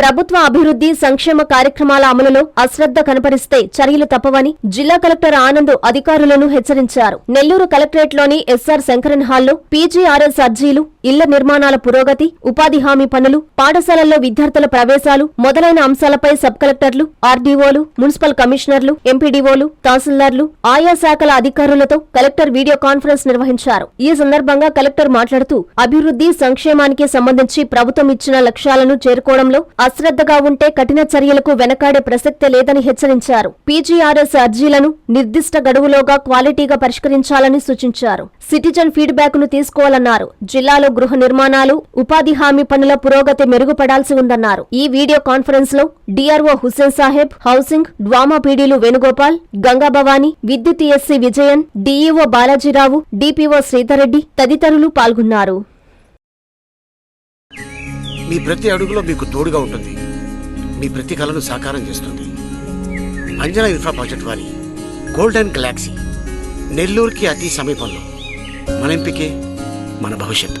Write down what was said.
ప్రభుత్వ అభివృద్ధి సంక్షేమ కార్యక్రమాల అమలులో అశ్రద్ధ కనపరిస్తే చర్యలు తప్పవని జిల్లా కలెక్టర్ ఆనంద్ అధికారులను హెచ్చరించారు. నెల్లూరు కలెక్టరేట్లోని ఎస్ఆర్ శంకరన్ హాల్లో పీజీఆర్ఎస్ అర్జీలు ఇళ్ళ నిర్మాణాల పురోగతి ఉపాధి హామీ పనులు పాఠశాలల్లో విద్యార్థుల ప్రవేశాలు మొదలైన అంశాలపై సబ్ కలెక్టర్లు ఆర్డీఓలు మున్సిపల్ కమిషనర్లు ఎంపీడీఓలు తహసీల్దార్లు ఆయా శాఖల అధికారులతో కలెక్టర్ వీడియో కాన్ఫరెన్స్ నిర్వహించారు. ఈ సందర్భంగా కలెక్టర్ మాట్లాడుతూ అభివృద్ధి సంక్షేమానికి సంబంధించి ప్రభుత్వం ఇచ్చిన లక్ష్యాలను చేరుకోవడంలో అశ్రద్ధగా ఉంటే కఠిన చర్యలకు వెనకాడే ప్రసక్తే లేదని హెచ్చరించారు. పీజీఆర్ఎస్ అర్జీలను నిర్దిష్ట గడువులోగా క్వాలిటీగా పరిష్కరించాలని సూచించారు. సిటిజన్ ఫీడ్బ్యాక్ను తీసుకోవాలన్నారు. జిల్లాలో గృహ నిర్మాణాలు ఉపాధి హామీ పనుల పురోగతి మెరుగుపడాల్సి ఉందన్నారు. ఈ వీడియో కాన్ఫరెన్స్లో డిఆర్ఓ హుస్సేన్ సాహెబ్ హౌసింగ్ డ్వామా పీడీలు వేణుగోపాల్ గంగా భవానీ విద్యుత్ SE Vijayan DEO Balajirao DPO Sridhar Reddy తదితరులు పాల్గొన్నారు. మీ ప్రతి అడుగులో మీకు తోడుగా ఉంటుంది. మీ ప్రతి కళను సాకారం చేస్తుంది. అంజనా ఇన్ఫ్రా ప్రాజెక్ట్ వారి గోల్డెన్ గెలాక్సీ నెల్లూరుకి అతి సమీపంలో. మన ఎంపికే మన భవిష్యత్తు.